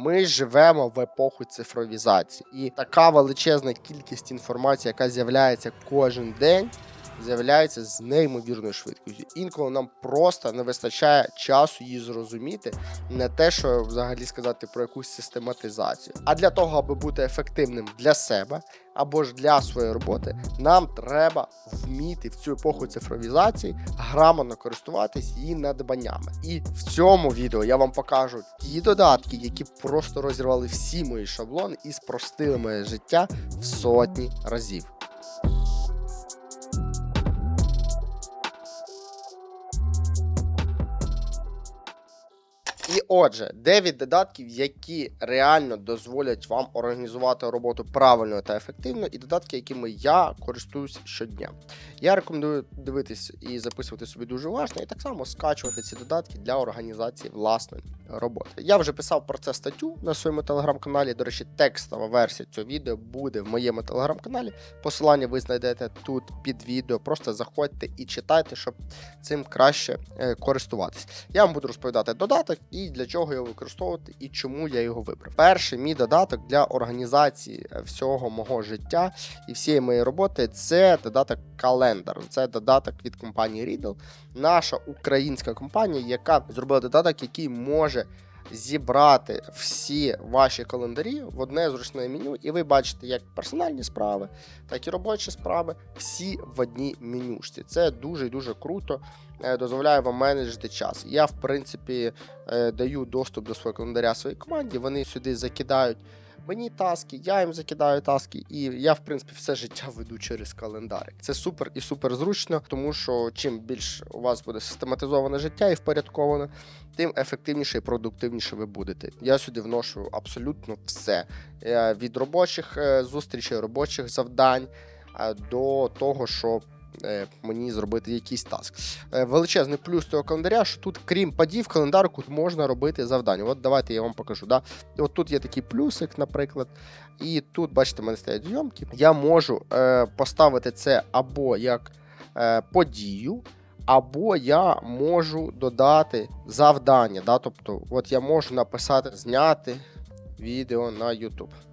Ми живемо в епоху цифровізації, і така величезна кількість інформації, яка з'являється кожен день, з'являється з неймовірною швидкістю. Інколи нам просто не вистачає часу її зрозуміти, не те, що взагалі сказати про якусь систематизацію. А для того, аби бути ефективним для себе або ж для своєї роботи, нам треба вміти в цю епоху цифровізації грамотно користуватись її надбаннями. І в цьому відео я вам покажу ті додатки, які просто розірвали всі мої шаблони і спростили моє життя в сотні разів. І отже, 9 додатків, які реально дозволять вам організувати роботу правильно та ефективно, і додатки, якими я користуюсь щодня. Я рекомендую дивитись і записувати собі дуже уважно, і так само скачувати ці додатки для організації власної роботи. Я вже писав про це статтю на своєму телеграм-каналі. До речі, текстова версія цього відео буде в моєму телеграм-каналі. Посилання ви знайдете тут під відео. Просто заходьте і читайте, щоб цим краще е, користуватись. Я вам буду розповідати додаток і для чого його використовувати, і чому я його вибрав. Перший мій додаток для організації е, всього мого життя і всієї моєї роботи це додаток Calendar. Це додаток від компанії Riddle. Наша українська компанія, яка зробила додаток, який може зібрати всі ваші календарі в одне зручне меню, і ви бачите як персональні справи, так і робочі справи, всі в одній менюшці. Це дуже і дуже круто. е, Дозволяє вам менеджити час. Я, в принципі, е, даю доступ до свого календаря своїй команді. Вони сюди закидають мені таски, я їм закидаю таски, і я, в принципі, все життя веду через календарик. Це супер і супер зручно, тому що чим більш у вас буде систематизоване життя і впорядковане, тим ефективніше і продуктивніше ви будете. Я сюди вношу абсолютно все Е, від робочих е, зустрічей, робочих завдань е, до того, що мені зробити якийсь таск. Е, Величезний плюс цього календаря, що тут, крім падів, в календарику можна робити завдання. От давайте я вам покажу. Да? От тут є такий плюсик, наприклад. І тут, бачите, в мене стоять зйомки. Я можу е, поставити це або як е, подію, або я можу додати завдання. Да? Тобто, от я можу написати зняти відео на YouTube.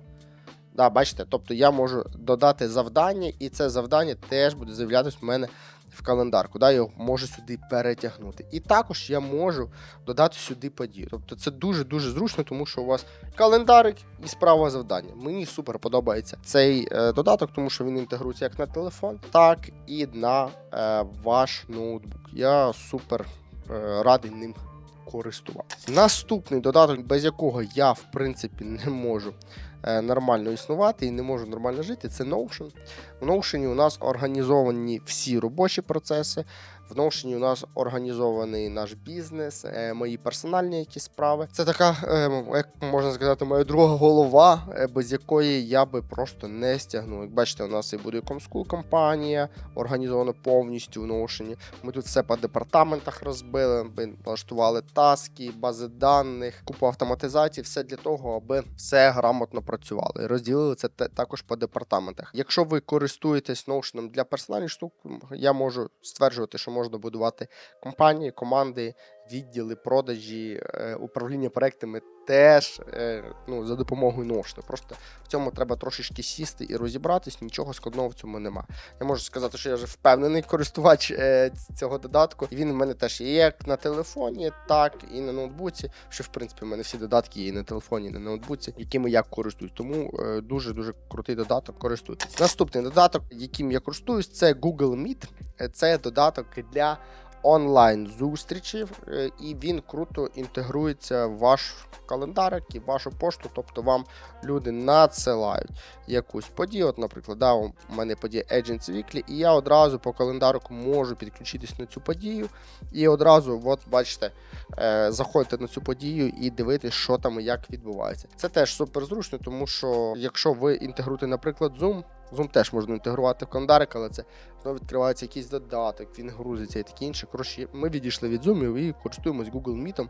Да, бачите, тобто я можу додати завдання, і це завдання теж буде з'являтися в мене в календарку. Да, я можу сюди перетягнути. І також я можу додати сюди подію. Тобто це дуже-дуже зручно, тому що у вас календарик і справа завдання. Мені супер подобається цей е, додаток, тому що він інтегрується як на телефон, так і на е, ваш ноутбук. Я супер е, радий ним користуватися. Наступний додаток, без якого я в принципі не можу е, нормально існувати і не можу нормально жити, це Notion. В Notion у нас організовані всі робочі процеси. В Notion у нас організований наш бізнес, е, мої персональні якісь справи. Це така, е, як можна сказати, моя друга голова, е, без якої я би просто не стягнув. Як бачите, у нас і буде Comschool компанія, організована повністю в Notion. Ми тут все по департаментах розбили, ми влаштували таски, бази даних, купу автоматизації, все для того, аби все грамотно працювало. І розділили це також по департаментах. Якщо ви користуєтесь Notion для персональних штук, я можу стверджувати, що можна будувати компанії, команди, відділи, продажі, е, управління проектами теж е, ну, за допомогою Notion. Просто в цьому треба трошечки сісти і розібратись, нічого складного в цьому нема. Я можу сказати, що я вже впевнений користувач е, цього додатку. Він в мене теж є як на телефоні, так і на ноутбуці. Що в принципі в мене всі додатки є і на телефоні, і на ноутбуці, якими я користуюсь. Тому е, дуже дуже крутий додаток. Користуйтесь. Наступний додаток, яким я користуюсь, це Google Meet. Це додаток для онлайн зустрічів, е, і він круто інтегрується в ваш календарик і вашу пошту. Тобто вам люди надсилають якусь подію. От, наприклад, да, у мене подія Agents Weekly, і я одразу по календарику можу підключитись на цю подію. І одразу, от бачите, е, заходите на цю подію і дивитись, що там і як відбувається. Це теж супер зручно, тому що якщо ви інтегруєте, наприклад, Zoom, Zoom теж можна інтегрувати в календарик, але це вікно відкривається якийсь додаток, він грузиться і таке інше. Коротше, ми відійшли від зумів і користуємось Google Meet.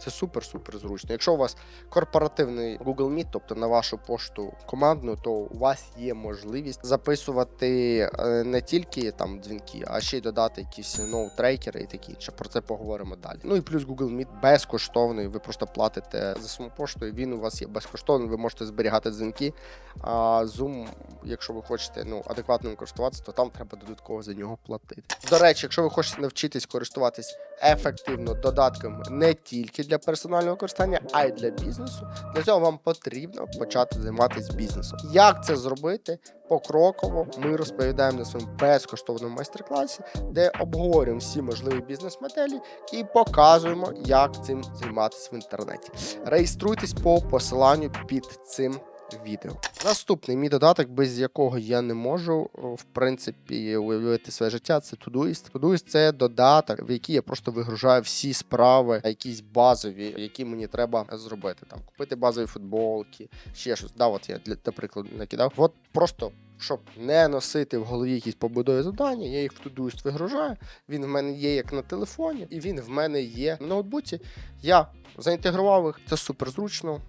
Це супер-супер зручно. Якщо у вас корпоративний Google Meet, тобто на вашу пошту командну, то у вас є можливість записувати е, не тільки там дзвінки, а ще й додати якісь ноут-трекери і таке інше. Про це поговоримо далі. Ну і плюс Google Meet безкоштовний. Ви просто платите за саму пошту, і він у вас є безкоштовним. Ви можете зберігати дзвінки. А Zoom, якщо ви хочете ну, адекватно користуватися, то там треба додатково за нього платити. До речі, якщо ви хочете навчитись користуватись ефективно додатками не тільки для персонального користування, а й для бізнесу, для цього вам потрібно почати займатися бізнесом. Як це зробити? Покроково ми розповідаємо на своєму безкоштовному майстер-класі, де обговорюємо всі можливі бізнес-моделі і показуємо, як цим займатися в інтернеті. Реєструйтесь по посиланню під цим відео. Наступний мій додаток, без якого я не можу в принципі уявити своє життя. Це Todoist. Todoist – це додаток, в який я просто вигружаю всі справи, якісь базові, які мені треба зробити. Там купити базові футболки, ще щось. Да, от я для, для прикладу накидав. От просто. Щоб не носити в голові якісь побудові завдання, я їх в Todoist вигружаю. Він в мене є як на телефоні, і він в мене є на ноутбуці. Я заінтегрував їх, це супер зручно.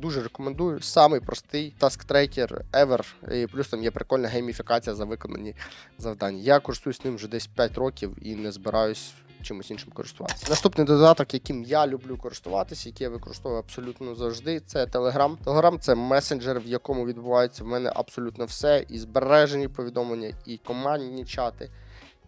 Дуже рекомендую. Самий простий таск-трекер ever. І плюс там є прикольна гейміфікація за виконані завдання. Я користуюсь ним вже десь 5 років і не збираюсь чимось іншим користуватися. Наступний додаток, яким я люблю користуватися, який я використовую абсолютно завжди, це Telegram. Telegram це месенджер, в якому відбувається в мене абсолютно все: і збережені повідомлення, і командні чати.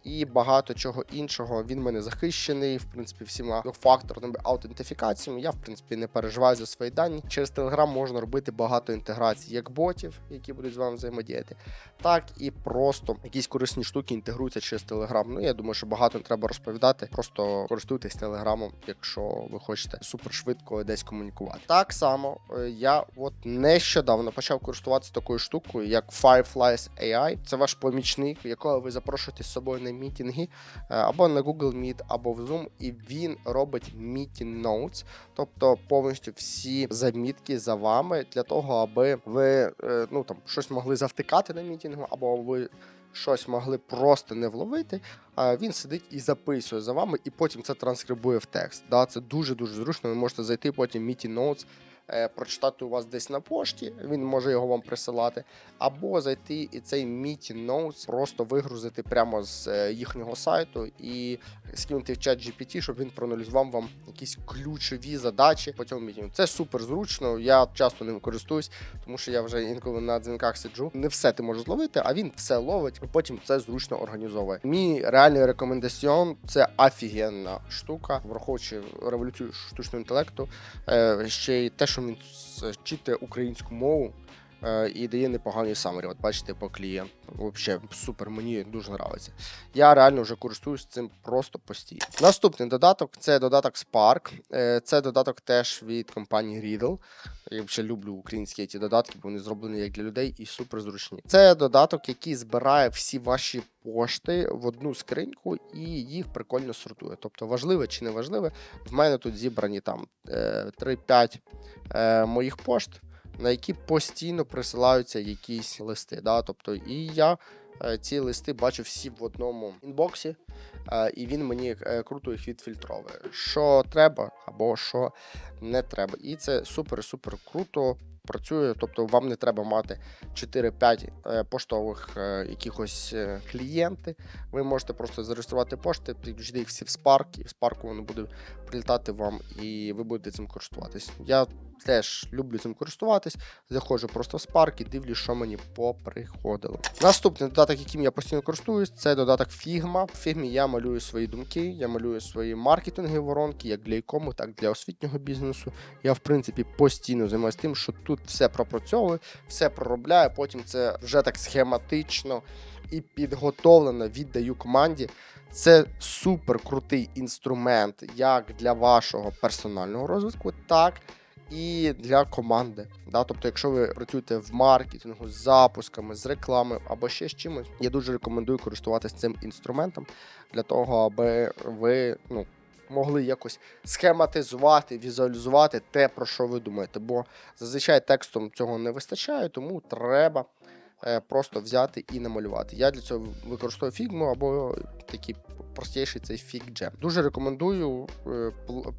І багато чого іншого. Він мене захищений, в принципі, всіма факторними аутентифікаціями. Я, в принципі, не переживаю за свої дані. Через Telegram можна робити багато інтеграцій, як ботів, які будуть з вами взаємодіяти, так і просто якісь корисні штуки інтегруються через Telegram. Ну, я думаю, що багато не треба розповідати. Просто користуйтесь Телеграмом, якщо ви хочете супершвидко десь комунікувати. Так само е, я от нещодавно почав користуватися такою штукою, як Fireflies AI. Це ваш помічник, якого ви запрошуєте з собою на мітинги е, або на Google Meet, або в Zoom, і він робить meeting notes, тобто повністю всі замітки за вами для того, аби ви е, ну там щось могли завтикати на мітингу, або ви. Щось могли просто не вловити, а він сидить і записує за вами, і потім це транскрибує в текст. Да, це дуже дуже зручно. Ви можете зайти потім в Meeting Notes, прочитати у вас десь на пошті, він може його вам присилати, або зайти і цей Meeting Notes просто вигрузити прямо з е, їхнього сайту і скинути в чат GPT, щоб він проаналізував вам якісь ключові задачі по цьому мітінгу. Це супер зручно. Я часто ним користуюсь, тому що я вже інколи на дзвінках сиджу. Не все ти можеш зловити, а він все ловить, і потім це зручно організовує. Мій реальний рекомендаціон це офігенна штука, враховуючи революцію штучного інтелекту. Е, ще й те, що він читає українську мову. Е, І дає непоганий самері. От бачите, по клієнту. Взагалі супер, мені дуже подобається. Я реально вже користуюсь цим просто постійно. Наступний додаток це додаток Spark. Е, Це додаток теж від компанії Riddle. Я взагалі люблю українські ці додатки, бо вони зроблені як для людей і супер зручні. Це додаток, який збирає всі ваші пошти в одну скриньку і їх прикольно сортує. Тобто, важливе чи не важливе, в мене тут зібрані там е, 3-5 е, моїх пошт на які постійно присилаються якісь листи. Да? Тобто, і я е, ці листи бачу всі в одному інбоксі, е, і він мені е, круто їх відфільтровує. Що треба або що не треба. І це супер-супер круто. Працює, тобто вам не треба мати 4-5 е, поштових якихось клієнти. Ви можете просто зареєструвати пошти, підключити їх всі в Spark, і в Spark воно буде прилітати вам, і ви будете цим користуватись. Я теж люблю цим користуватись. Заходжу просто в Spark і дивлюсь, що мені поприходило. Наступний додаток, яким я постійно користуюсь, це додаток Figma. В Figma я малюю свої думки, я малюю свої маркетингові воронки, як для ікому, так і для освітнього бізнесу. Я, в принципі, постійно займаюся тим, що тут все пропрацьовую, все проробляю. Потім це вже так схематично і підготовлено віддаю команді. Це супер крутий інструмент як для вашого персонального розвитку, так для команди. Да? Тобто, якщо ви працюєте в маркетингу з запусками, з реклами або ще з чимось, я дуже рекомендую користуватися цим інструментом для того, аби ви ну, могли якось схематизувати, візуалізувати те, про що ви думаєте. Бо зазвичай текстом цього не вистачає, тому треба е, просто взяти і намалювати. Я для цього використовую фігму або такий простіший цей фігджем. Дуже рекомендую е,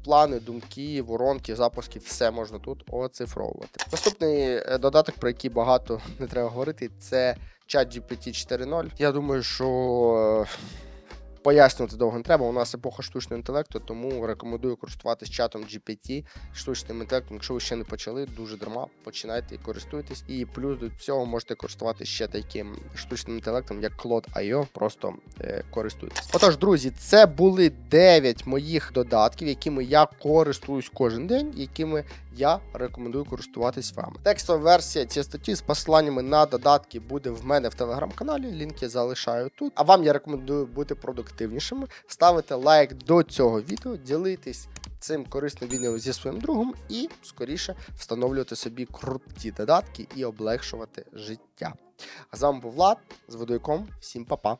плани, думки, воронки, запуски, все можна тут оцифровувати. Наступний е, додаток, про який багато не треба говорити, це чат GPT 4.0. Я думаю, що. Пояснювати довго не треба. У нас епоха штучного інтелекту, тому рекомендую користуватись чатом GPT, штучним інтелектом. Якщо ви ще не почали, дуже дарма, починайте і користуйтесь. І плюс до цього можете користуватися ще таким штучним інтелектом, як Claude.io. Просто е, користуйтесь. Отож, друзі, це були 9 моїх додатків, якими я користуюсь кожен день, якими я рекомендую користуватись вам. Текстова версія цієї статті з посиланнями на додатки буде в мене в телеграм-каналі. Лінк я залишаю тут. А вам я рекомендую бути продуктивнішими, ставити лайк до цього відео, ділитись цим корисним відео зі своїм другом і скоріше встановлювати собі круті додатки і облегшувати життя. А з вами був Влад з водойком. Всім па-па!